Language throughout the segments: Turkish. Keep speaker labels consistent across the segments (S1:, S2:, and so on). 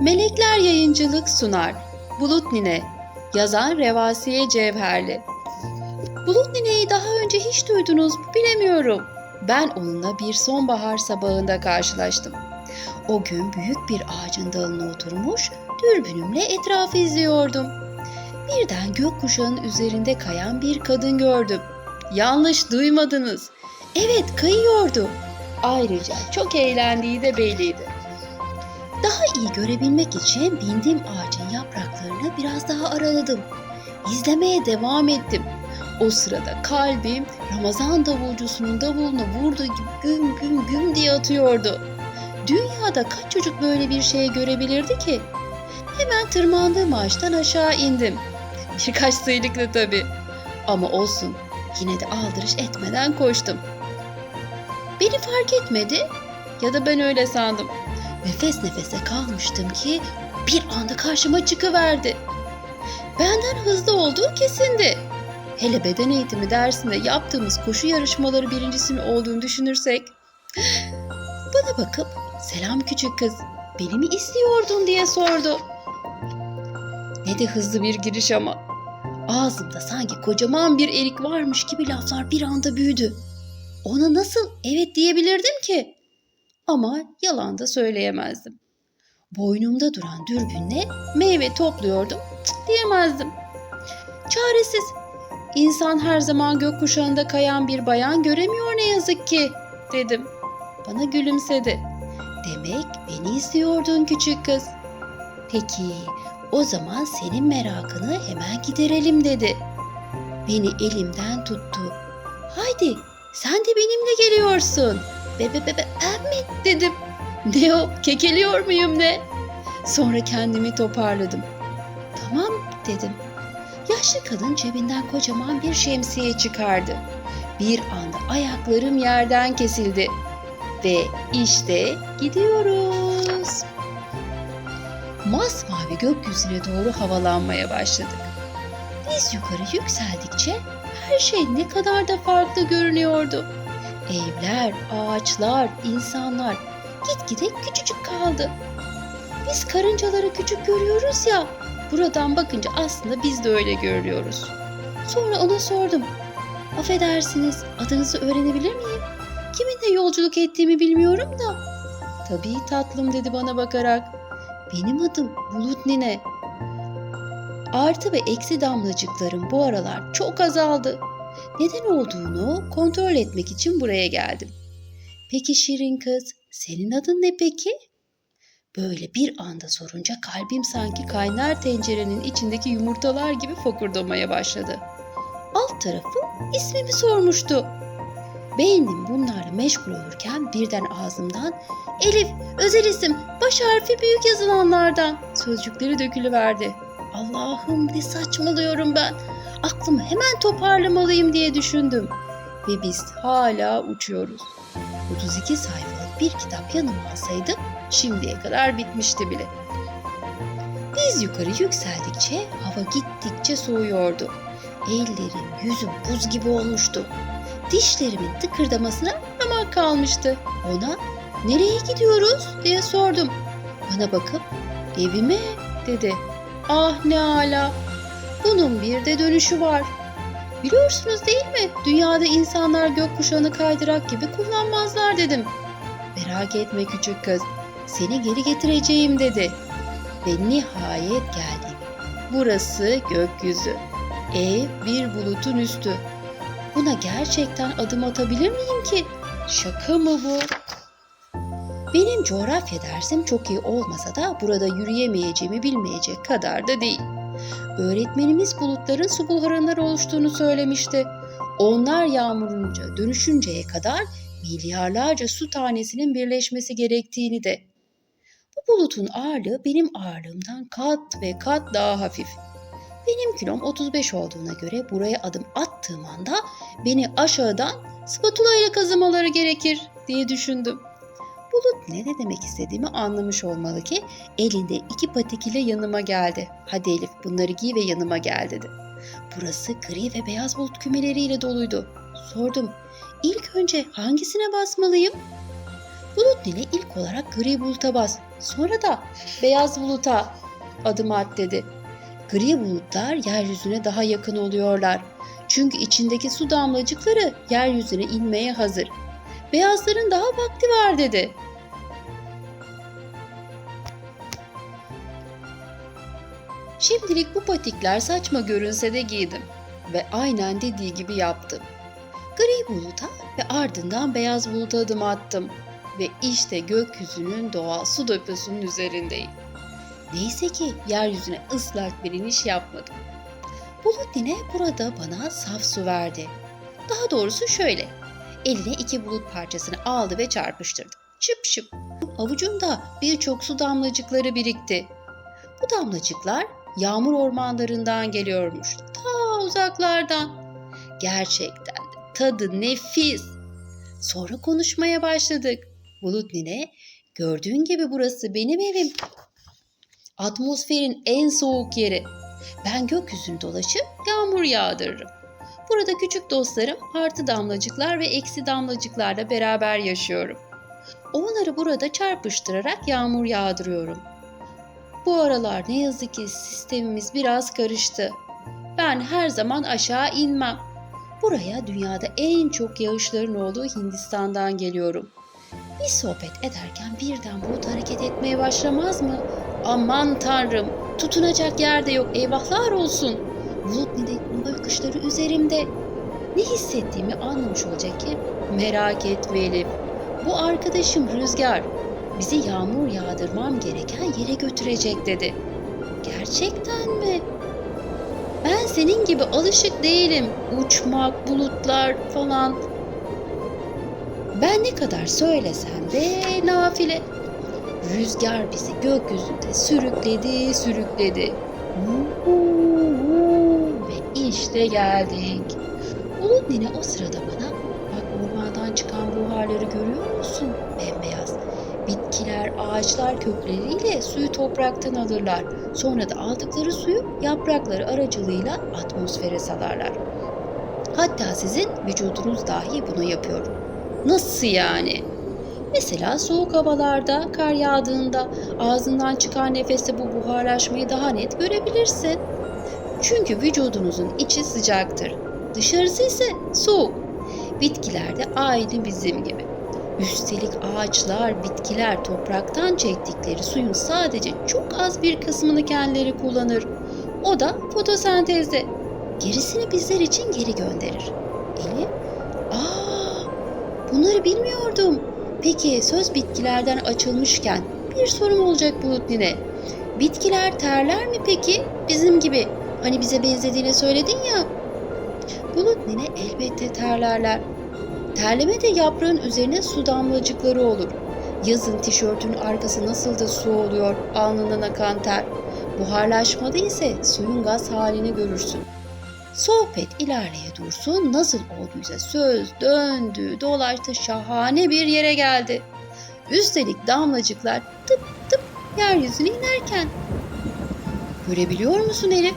S1: Melekler Yayıncılık sunar. Bulut Nine. Yazan Revasiye Cevherli. Bulut Nine'yi daha önce hiç duydunuz mu bilemiyorum. Ben onunla bir sonbahar sabahında karşılaştım. O gün büyük bir ağacın dalına oturmuş, dürbünümle etrafı izliyordum. Birden gökkuşağının üzerinde kayan bir kadın gördüm. Yanlış duymadınız. Evet kayıyordu. Ayrıca çok eğlendiği de belliydi. Daha iyi görebilmek için bindiğim ağacın yapraklarını biraz daha araladım. İzlemeye devam ettim. O sırada kalbim Ramazan davulcusunun davuluna vurduğu gibi güm güm güm diye atıyordu. Dünyada kaç çocuk böyle bir şey görebilirdi ki? Hemen tırmandığım ağaçtan aşağı indim. Birkaç sıyrıkla tabii. Ama olsun yine de aldırış etmeden koştum. Beni fark etmedi ya da ben öyle sandım. Nefes nefese kalmıştım ki bir anda karşıma çıkıverdi. Benden hızlı olduğu kesindi. Hele beden eğitimi dersinde yaptığımız koşu yarışmaları birincisinin olduğunu düşünürsek. Bana bakıp selam küçük kız beni mi istiyordun diye sordu. Ne de hızlı bir giriş ama. Ağzımda sanki kocaman bir erik varmış gibi laflar bir anda büyüdü. Ona nasıl evet diyebilirdim ki? Ama yalan da söyleyemezdim. Boynumda duran dürbünle meyve topluyordum diyemezdim. Çaresiz. İnsan her zaman gökkuşağında kayan bir bayan göremiyor ne yazık ki dedim. Bana gülümsedi. Demek beni istiyordun küçük kız. Peki o zaman senin merakını hemen giderelim dedi. Beni elimden tuttu. Haydi sen de benimle geliyorsun. Be be be be ben mi dedim. Ne o kekeliyor muyum ne? Sonra kendimi toparladım. Tamam dedim. Yaşlı kadın cebinden kocaman bir şemsiye çıkardı. Bir anda ayaklarım yerden kesildi. Ve işte gidiyoruz. Masmavi gökyüzüne doğru havalanmaya başladık. Biz yukarı yükseldikçe her şey ne kadar da farklı görünüyordu. Evler, ağaçlar, insanlar gitgide küçücük kaldı. Biz karıncaları küçük görüyoruz ya, buradan bakınca aslında biz de öyle görüyoruz. Sonra ona sordum. Affedersiniz, adınızı öğrenebilir miyim? Kiminle yolculuk ettiğimi bilmiyorum da. Tabii tatlım dedi bana bakarak. Benim adım Bulut Nine. Artı ve eksi damlacıklarım bu aralar çok azaldı. Neden olduğunu kontrol etmek için buraya geldim. Peki Şirin kız, senin adın ne peki? Böyle bir anda sorunca kalbim sanki kaynar tencerenin içindeki yumurtalar gibi fokurdamaya başladı. Alt tarafı ismimi sormuştu. Beynim bunlarla meşgul olurken birden ağzımdan Elif, özel isim, baş harfi büyük yazılanlardan sözcükleri dökülüverdi. Allah'ım ne saçmalıyorum ben. Aklımı hemen toparlamalıyım diye düşündüm. Ve biz hala uçuyoruz. 32 sayfalık bir kitap yanıma alsaydım şimdiye kadar bitmişti bile. Biz yukarı yükseldikçe hava gittikçe soğuyordu. Ellerim, yüzüm buz gibi olmuştu. Dişlerimin tıkırdamasına ramak kalmıştı. Ona nereye gidiyoruz diye sordum. Bana bakıp evime dedi. Ah ne ala. Bunun bir de dönüşü var. Biliyorsunuz değil mi? Dünyada insanlar gökkuşağını kaydırak gibi kullanmazlar dedim. Merak etme küçük kız. Seni geri getireceğim dedi. Ve nihayet geldik. Burası gökyüzü. Ev bir bulutun üstü. Buna gerçekten adım atabilir miyim ki? Şaka mı bu? Benim coğrafya dersim çok iyi olmasa da burada yürüyemeyeceğimi bilmeyecek kadar da değil. Öğretmenimiz bulutların su buharından oluştuğunu söylemişti. Onlar yağmurunca dönüşünceye kadar milyarlarca su tanesinin birleşmesi gerektiğini de. Bu bulutun ağırlığı benim ağırlığımdan kat ve kat daha hafif. Benim kilom 35 olduğuna göre buraya adım attığım anda beni aşağıdan spatula ile kazımaları gerekir diye düşündüm. Bulut ne de demek istediğimi anlamış olmalı ki elinde iki patik ile yanıma geldi. Hadi Elif bunları giy ve yanıma gel dedi. Burası gri ve beyaz bulut kümeleriyle doluydu. Sordum. İlk önce hangisine basmalıyım? Bulut Nine ilk olarak gri buluta bas, sonra da beyaz buluta adım at dedi. Gri bulutlar yeryüzüne daha yakın oluyorlar. Çünkü içindeki su damlacıkları yeryüzüne inmeye hazır. Beyazların daha vakti var dedi. Şimdilik bu patikler saçma görünse de giydim ve aynen dediği gibi yaptım. Gri buluta ve ardından beyaz buluta adım attım ve işte gökyüzünün doğal su deposunun üzerindeyim. Neyse ki yeryüzüne ıslak bir iniş yapmadım. Bulut yine burada bana saf su verdi. Daha doğrusu şöyle. Eline iki bulut parçasını aldı ve çarpıştırdı. Şıp şıp. Avucumda birçok su damlacıkları birikti. Bu damlacıklar yağmur ormanlarından geliyormuş. Ta uzaklardan. Gerçekten tadı nefis. Sonra konuşmaya başladık. Bulut nine, gördüğün gibi burası benim evim. Atmosferin en soğuk yeri. Ben gökyüzünü dolaşıp yağmur yağdırırım. Burada küçük dostlarım artı damlacıklar ve eksi damlacıklarla beraber yaşıyorum. Onları burada çarpıştırarak yağmur yağdırıyorum. Bu aralar ne yazık ki sistemimiz biraz karıştı. Ben her zaman aşağı inmem. Buraya dünyada en çok yağışların olduğu Hindistan'dan geliyorum. Bir sohbet ederken birden bulut hareket etmeye başlamaz mı? Aman tanrım, tutunacak yerde yok eyvahlar olsun. Bulut nidekli bakışları üzerimde. Ne hissettiğimi anlamış olacak ki merak etme Elif. Bu arkadaşım Rüzgar. Bizi yağmur yağdırmam gereken yere götürecek dedi. Gerçekten mi? Ben senin gibi alışık değilim. Uçmak, bulutlar falan. Ben ne kadar söylesem de nafile. Rüzgar bizi gökyüzünde sürükledi, sürükledi. Ve işte geldik. Bulut nine o sırada bana bak ormandan çıkan buharları görüyor musun? Bembeyaz. Bitkiler, ağaçlar kökleriyle suyu topraktan alırlar. Sonra da aldıkları suyu yaprakları aracılığıyla atmosfere salarlar. Hatta sizin vücudunuz dahi bunu yapıyor. Nasıl yani? Mesela soğuk havalarda, kar yağdığında ağzından çıkan nefeste bu buharlaşmayı daha net görebilirsin. Çünkü vücudunuzun içi sıcaktır. Dışarısı ise soğuk. Bitkiler de aynı bizim gibi. Üstelik ağaçlar, bitkiler topraktan çektikleri suyun sadece çok az bir kısmını kendileri kullanır. O da fotosentezde. Gerisini bizler için geri gönderir. Elif, aa, bunları bilmiyordum. Peki söz bitkilerden açılmışken bir sorum olacak Bulut Nine. Bitkiler terler mi peki? Bizim gibi. Hani bize benzediğini söyledin ya. Bulut Nine elbette terlerler. Terleme de yaprağın üzerine su damlacıkları olur. Yazın tişörtünün arkası nasıl da su oluyor alnından akan ter. Buharlaşmada ise suyun gaz halini görürsün. Sohbet ilerleye dursun nasıl olduysa söz döndü dolaştı şahane bir yere geldi. Üstelik damlacıklar tıp tıp yeryüzüne inerken. Görebiliyor musun Elif?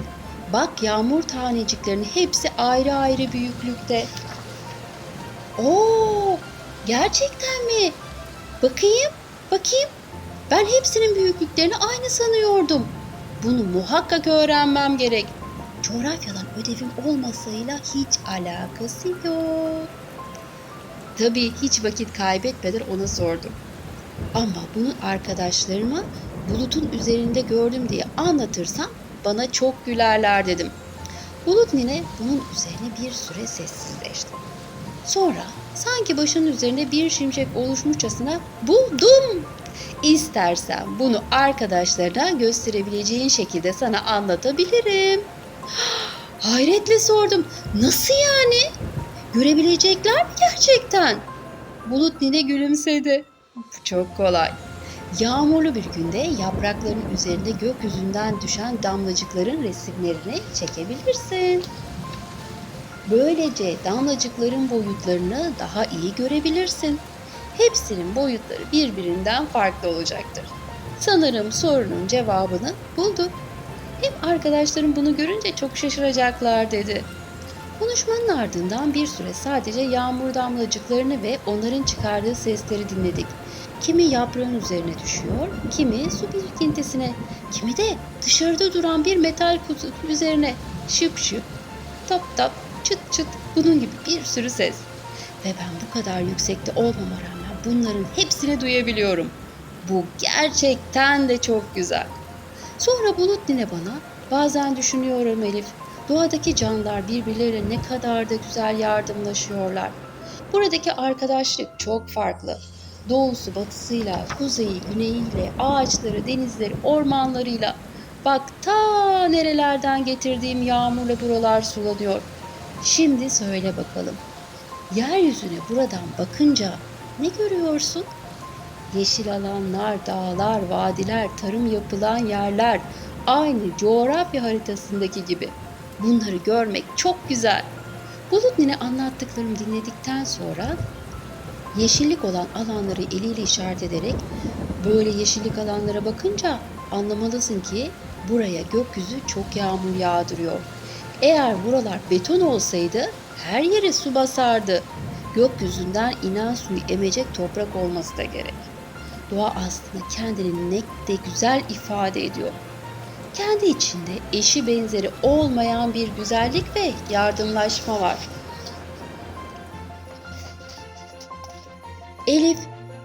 S1: Bak yağmur taneciklerinin hepsi ayrı ayrı büyüklükte. Oo, gerçekten mi? Bakayım, bakayım. Ben hepsinin büyüklüklerini aynı sanıyordum. Bunu muhakkak öğrenmem gerek. Coğrafyadan ödevim olmasıyla hiç alakası yok. Tabii hiç vakit kaybetmeden ona sordum. Ama bunu arkadaşlarıma bulutun üzerinde gördüm diye anlatırsam bana çok gülerler dedim. Bulut nine bunun üzerine bir süre sessizleşti. Sonra sanki başının üzerinde bir şimşek oluşmuşçasına buldum. İstersen bunu arkadaşlarına gösterebileceğin şekilde sana anlatabilirim. Hayretle sordum. Nasıl yani? Görebilecekler mi gerçekten? Bulut nine gülümsedi. Çok kolay. Yağmurlu bir günde yaprakların üzerinde gökyüzünden düşen damlacıkların resimlerini çekebilirsin. Böylece damlacıkların boyutlarını daha iyi görebilirsin. Hepsinin boyutları birbirinden farklı olacaktır. Sanırım sorunun cevabını buldu. Hem arkadaşlarım bunu görünce çok şaşıracaklar dedi. Konuşmanın ardından bir süre sadece yağmur damlacıklarını ve onların çıkardığı sesleri dinledik. Kimi yaprağın üzerine düşüyor, kimi su birikintisine, kimi de dışarıda duran bir metal kutu üzerine şıp şıp, tap tap, çıt çıt bunun gibi bir sürü ses. Ve ben bu kadar yüksekte olmama rağmen bunların hepsini duyabiliyorum. Bu gerçekten de çok güzel. Sonra Bulut Nine bana bazen düşünüyorum Elif. Doğadaki canlılar birbirleriyle ne kadar da güzel yardımlaşıyorlar. Buradaki arkadaşlık çok farklı. Doğusu batısıyla, kuzeyi güneyiyle, ağaçları, denizleri, ormanlarıyla. Bak ta nerelerden getirdiğim yağmurla buralar sulanıyor. Şimdi söyle bakalım. Yeryüzüne buradan bakınca ne görüyorsun? Yeşil alanlar, dağlar, vadiler, tarım yapılan yerler aynı coğrafya haritasındaki gibi. Bunları görmek çok güzel. Bulut Nine anlattıklarımı dinledikten sonra yeşillik olan alanları eliyle işaret ederek böyle yeşillik alanlara bakınca anlamalısın ki buraya gökyüzü çok yağmur yağdırıyor. Eğer buralar beton olsaydı her yere su basardı. Gökyüzünden inen suyu emecek toprak olması da gerek. Doğa aslında kendini ne de güzel ifade ediyor. Kendi içinde eşi benzeri olmayan bir güzellik ve yardımlaşma var. Elif,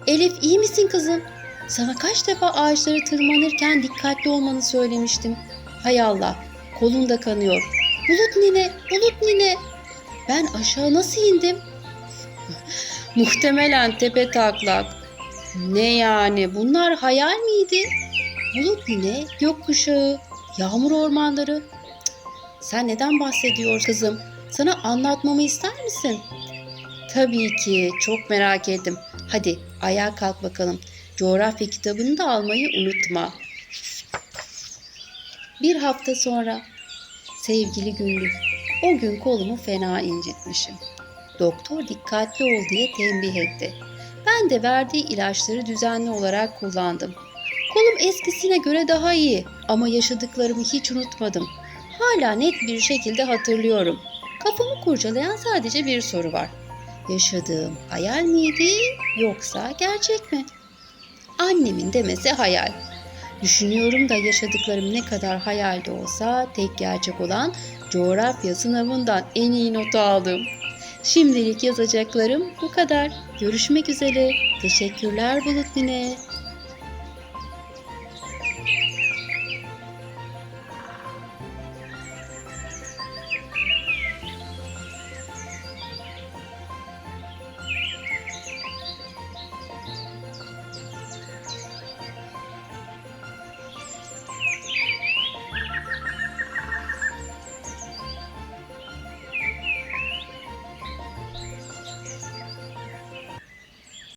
S1: Elif iyi misin kızım? Sana kaç defa ağaçlara tırmanırken dikkatli olmanı söylemiştim. Hay Allah, kolun da kanıyor. Bulut nine, bulut nine. Ben aşağı nasıl indim? Muhtemelen tepe taklak. Ne yani bunlar hayal miydi? Bulut nine, gökkuşağı, yağmur ormanları. Sen neden bahsediyorsun kızım? Sana anlatmamı ister misin? Tabii ki çok merak ettim. Hadi ayağa kalk bakalım. Coğrafya kitabını da almayı unutma. Bir hafta sonra sevgili günlük o gün kolumu fena incitmişim. Doktor dikkatli ol diye tembih etti. Ben de verdiği ilaçları düzenli olarak kullandım. Kolum eskisine göre daha iyi ama yaşadıklarımı hiç unutmadım. Hala net bir şekilde hatırlıyorum. Kafamı kurcalayan sadece bir soru var. Yaşadığım hayal miydi yoksa gerçek mi? Annemin demesi hayal. Düşünüyorum da yaşadıklarım ne kadar hayalde olsa tek gerçek olan coğrafya sınavından en iyi notu aldım. Şimdilik yazacaklarım bu kadar. Görüşmek üzere. Teşekkürler Bulut Nine.